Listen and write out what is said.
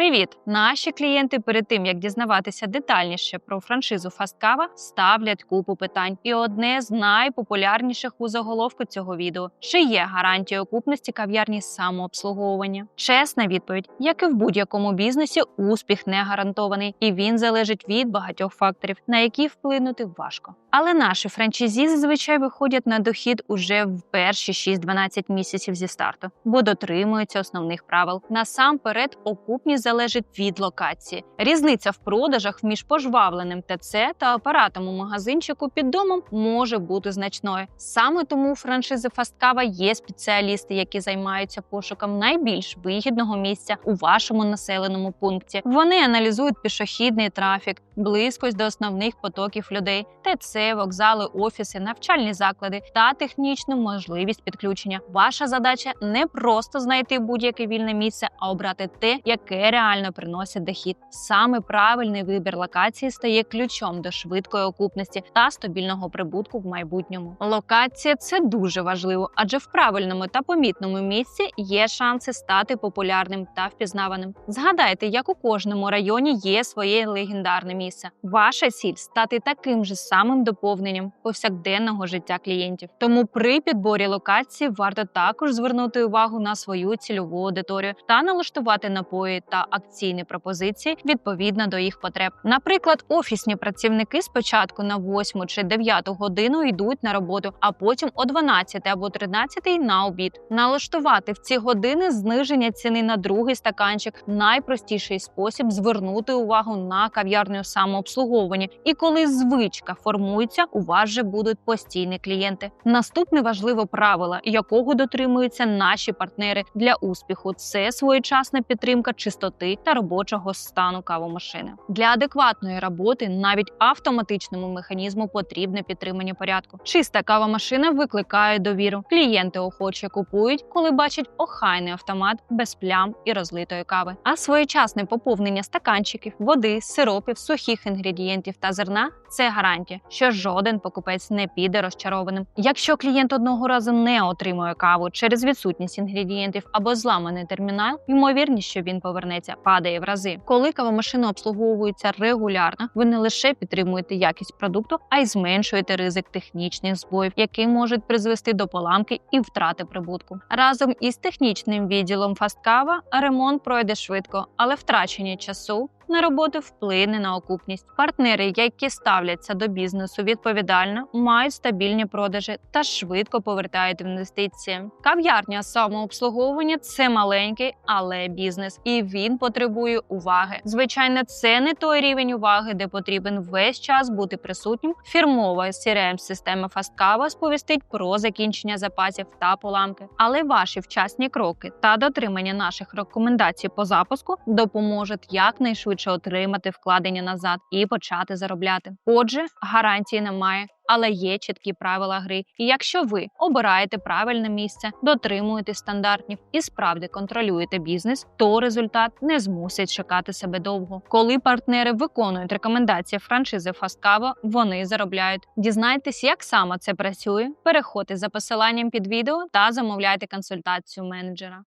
Привіт! Наші клієнти перед тим як дізнаватися детальніше про франшизу Фасткава, ставлять купу питань. І одне з найпопулярніших у заголовку цього відео: чи є гарантія окупності кав'ярні самообслуговування? Чесна відповідь, як і в будь-якому бізнесі, успіх не гарантований, і він залежить від багатьох факторів, на які вплинути важко. Але наші франчайзі зазвичай виходять на дохід уже в перші 6-12 місяців зі старту, бо дотримуються основних правил. Насамперед, окупність залежить від локації. Різниця в продажах між пожвавленим ТЦ та апаратом у магазинчику під домом може бути значною. Саме тому у франшизи Фасткава є спеціалісти, які займаються пошуком найбільш вигідного місця у вашому населеному пункті. Вони аналізують пішохідний трафік, близькость до основних потоків людей, ТЦ, вокзали, офіси, навчальні заклади та технічну можливість підключення. Ваша задача не просто знайти будь-яке вільне місце, а обрати те, яке реально приносить дохід. Саме правильний вибір локації стає ключом до швидкої окупності та стабільного прибутку в майбутньому. Локація це дуже важливо, адже в правильному та помітному місці є шанси стати популярним та впізнаваним. Згадайте, як у кожному районі є своє легендарне місце. Ваша ціль стати таким же самим доповненням повсякденного життя клієнтів. Тому при підборі локації варто також звернути увагу на свою цільову аудиторію та налаштувати напої та акційні пропозиції відповідно до їх потреб. Наприклад, офісні працівники спочатку на 8 чи 9 годину йдуть на роботу, а потім о 12 або 13 на обід. Налаштувати в ці години зниження ціни на другий стаканчик найпростіший спосіб звернути увагу на кав'ярню самообслуговування. І коли звичка формується, у вас вже будуть постійні клієнти. Наступне важливе правило, якого дотримуються наші партнери для успіху, це своєчасна підтримка чистоти та робочого стану кавомашини. Для адекватної роботи навіть автоматичному механізму потрібне підтримання порядку. Чиста кавомашина викликає довіру. Клієнти охоче купують, коли бачать охайний автомат без плям і розлитої кави. А своєчасне поповнення стаканчиків, води, сиропів, сухих інгредієнтів та зерна це гарантія, що жоден покупець не піде розчарованим. Якщо клієнт одного разу не отримує каву через відсутність інгредієнтів або зламаний термінал, ймовірність, що він повернеться, падає в рази. Коли кавомашина обслуговується регулярно, ви не лише підтримуєте якість продукту, а й зменшуєте ризик технічних збоїв, які можуть призвести до поламки і втрати прибутку. Разом із технічним відділом Фасткава ремонт пройде швидко, але втрачення часу на роботу вплине на окупність. Партнери, які ставляться до бізнесу відповідально, мають стабільні продажі та швидко повертають інвестиції. Кав'ярня самообслуговування це маленький, але бізнес, і він потребує уваги. Звичайно, це не той рівень уваги, де потрібен весь час бути присутнім. Фірмова crm система Фасткава сповістить про закінчення запасів та поламки, але ваші вчасні кроки та дотримання наших рекомендацій по запуску допоможуть якнайшвидше швидше отримати вкладення назад і почати заробляти. Отже, гарантії немає. Але є чіткі правила гри. І якщо ви обираєте правильне місце, дотримуєте стандартів і справді контролюєте бізнес, то результат не змусить чекати себе довго. Коли партнери виконують рекомендації франшизи Фасткава, вони заробляють. Дізнайтесь, як саме це працює. Переходьте за посиланням під відео та замовляйте консультацію менеджера.